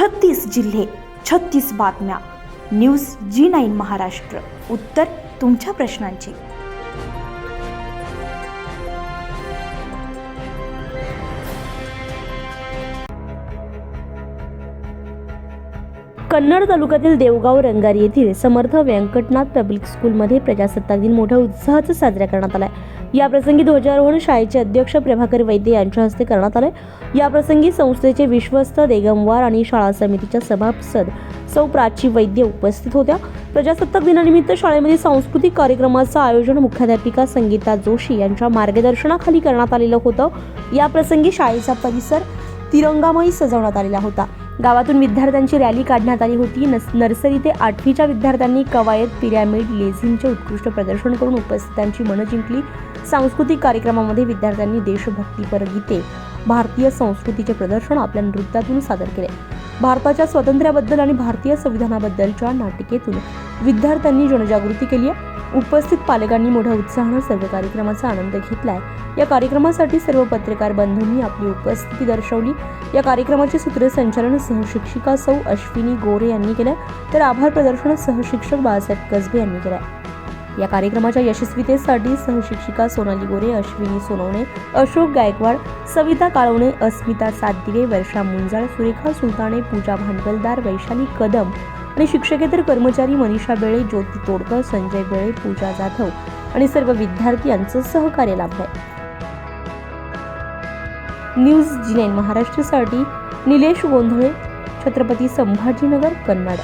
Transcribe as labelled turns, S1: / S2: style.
S1: छत्तीस जिल्हे छत्तीस बातम्या. News G nine Maharashtra. उत्तर तुमच्या प्रश्नांची.
S2: कन्नड तालुक्यातील देवगाव रंगारी येथील समर्थ व्यंकटनाथ पब्लिक स्कूलमध्ये प्रजासत्ताक दिन मोठ्या उत्साहात साजरा करण्यात आलाय. आहे प्रसंगी ध्वजारोहण शाळेचे अध्यक्ष प्रभाकर वैद्य यांच्या हस्ते करण्यात आले या प्रसंगी संस्थेचे विश्वस्त देगमवार आणि शाळा समितीच्या सभासद सौ प्राची वैद्य उपस्थित होत्या. प्रजासत्ताक दिनानिमित्त शाळेमध्ये सांस्कृतिक कार्यक्रमाचं आयोजन मुख्याध्यापिका संगीता जोशी यांच्या मार्गदर्शनाखाली करण्यात आलेलं होतं. या प्रसंगी शाळेचा परिसर तिरंगामयी सजवण्यात आलेला होता. गावातून विद्यार्थ्यांची रॅली काढण्यात आली होती. नस नर्सरी ते आठवीच्या विद्यार्थ्यांनी कवायत पिरॅमिड लेझिमचे उत्कृष्ट प्रदर्शन करून उपस्थितांची मनं जिंकली. सांस्कृतिक कार्यक्रमामध्ये विद्यार्थ्यांनी देशभक्तीपर गीते भारतीय संस्कृतीचे प्रदर्शन आपल्या नृत्यातून सादर केले. भारताच्या स्वातंत्र्याबद्दल आणि भारतीय संविधानाबद्दलच्या नाटिकेतून विद्यार्थ्यांनी जनजागृती केली आहे. उपस्थित पालकांनी मोठ्या उत्साहानं सर्व कार्यक्रमाचा आनंद घेतलाय. या कार्यक्रमासाठी सर्व पत्रकार बंधूंनी आपली उपस्थिती दर्शवली. या कार्यक्रमाचे सूत्रसंचालन सहशिक्षिका सौ अश्विनी गोरे यांनी केलं. तर आभार प्रदर्शन सहशिक्षक बाळासाहेब कसबे यांनी केलं या कार्यक्रमाच्या यशस्वीतेसाठी सहशिक्षिका सोनाली गोरे अश्विनी सोनवणे अशोक गायकवाड सविता काळवणे अस्मिता सातदिवे वर्षा मुंजाळ सुरेखा सुलताने पूजा भांडवलदार वैशाली कदम आणि शिक्षकेतर कर्मचारी मनीषा बेळे ज्योती तोडकर संजय बेळे पूजा जाधव आणि सर्व विद्यार्थी यांचं सहकार्य लाभलंय. न्यूज जी नाईन महाराष्ट्रासाठी निलेश गोंधळे छत्रपती संभाजीनगर कन्नड.